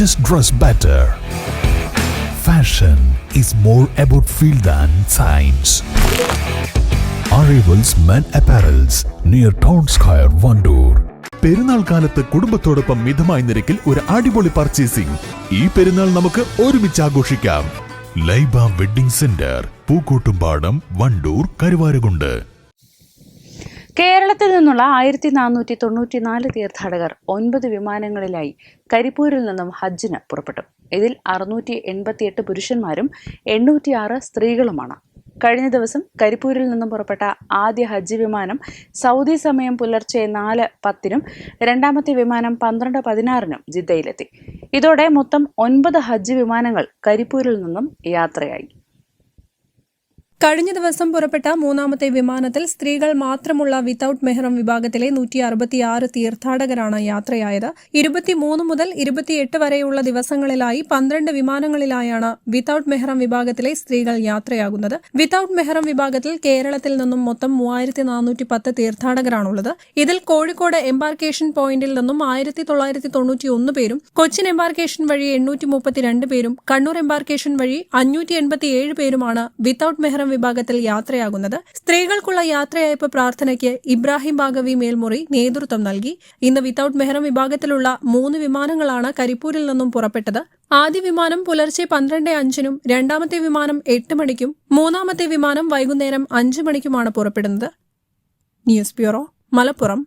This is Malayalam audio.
just dress better. Fashion is more about feel than science. Arrivals Men Apparels near Town Square, Vandoor. പെരുന്നാൾ കാലത്ത് കുടുംബത്തോടൊപ്പം മിതമായ നിരക്കിൽ ഒരു അടിപൊളി പർച്ചേസിംഗ് ഈ പെരുന്നാൾ നമുക്ക് ഒരുമിച്ച് ആഘോഷിക്കാം ലൈബ വെഡിംഗ് സെന്റർ പൂക്കോട്ടുംപാടം വണ്ടൂർ കരുവാരകുണ്ട് കേരളത്തിൽ നിന്നുള്ള ആയിരത്തി നാനൂറ്റി തൊണ്ണൂറ്റി നാല് തീർത്ഥാടകർ ഒൻപത് വിമാനങ്ങളിലായി കരിപ്പൂരിൽ നിന്നും ഹജ്ജിന് പുറപ്പെട്ടു. ഇതിൽ അറുന്നൂറ്റി എൺപത്തിയെട്ട് പുരുഷന്മാരും എണ്ണൂറ്റിയാറ് സ്ത്രീകളുമാണ്. കഴിഞ്ഞ ദിവസം കരിപ്പൂരിൽ നിന്നും പുറപ്പെട്ട ആദ്യ ഹജ്ജ് വിമാനം സൗദി സമയം പുലർച്ചെ നാല് പത്തിനും രണ്ടാമത്തെ വിമാനം പന്ത്രണ്ട് പതിനാറിനും ജിദ്ദയിലെത്തി. ഇതോടെ മൊത്തം ഒൻപത് ഹജ്ജ് വിമാനങ്ങൾ കരിപ്പൂരിൽ നിന്നും യാത്രയായി. കഴിഞ്ഞ ദിവസം പുറപ്പെട്ട മൂന്നാമത്തെ വിമാനത്തിൽ സ്ത്രീകൾ മാത്രമുള്ള വിത്തൌട്ട് മെഹ്റം വിഭാഗത്തിലെ നൂറ്റി അറുപത്തിയാറ് തീർത്ഥാടകരാണ് യാത്രയായത്. ഇരുപത്തിമൂന്ന് മുതൽ ഇരുപത്തിയെട്ട് വരെയുള്ള ദിവസങ്ങളിലായി പന്ത്രണ്ട് വിമാനങ്ങളിലായാണ് വിത്തൌട്ട് മെഹ്റം വിഭാഗത്തിലെ സ്ത്രീകൾ യാത്രയാകുന്നത്. വിത്തൌട്ട് മെഹ്റം വിഭാഗത്തിൽ കേരളത്തിൽ നിന്നും മൊത്തം മൂവായിരത്തി നാനൂറ്റി പത്ത് തീർത്ഥാടകരാണുള്ളത്. ഇതിൽ കോഴിക്കോട് എംബാർക്കേഷൻ പോയിന്റിൽ നിന്നും ആയിരത്തി തൊള്ളായിരത്തി തൊണ്ണൂറ്റി ഒന്ന് പേരും കൊച്ചിൻ എംബാർക്കേഷൻ വഴി എണ്ണൂറ്റി മുപ്പത്തിരണ്ട് പേരും കണ്ണൂർ എംബാർക്കേഷൻ വഴി അഞ്ഞൂറ്റി എൺപത്തിയേഴ് പേരുമാണ് വിത്തൌട്ട് മെഹ്റം വിഭാഗത്തിൽ യാത്രയാകുന്നത്. സ്ത്രീകൾക്കുള്ള യാത്രയയപ്പ് പ്രാർത്ഥനയ്ക്ക് ഇബ്രാഹിം ബാഗവി മേൽമുറി നേതൃത്വം നൽകി. ഇന്ന് വിത്തൌട്ട് മെഹ്റം വിഭാഗത്തിലുള്ള മൂന്ന് വിമാനങ്ങളാണ് കരിപ്പൂരിൽ നിന്നും പുറപ്പെട്ടത്. ആദ്യ വിമാനം പുലർച്ചെ പന്ത്രണ്ട് അഞ്ചിനും രണ്ടാമത്തെ വിമാനം എട്ട് മണിക്കും മൂന്നാമത്തെ വിമാനം വൈകുന്നേരം അഞ്ച് മണിക്കുമാണ് പുറപ്പെടുന്നത്. News bureau Malappuram.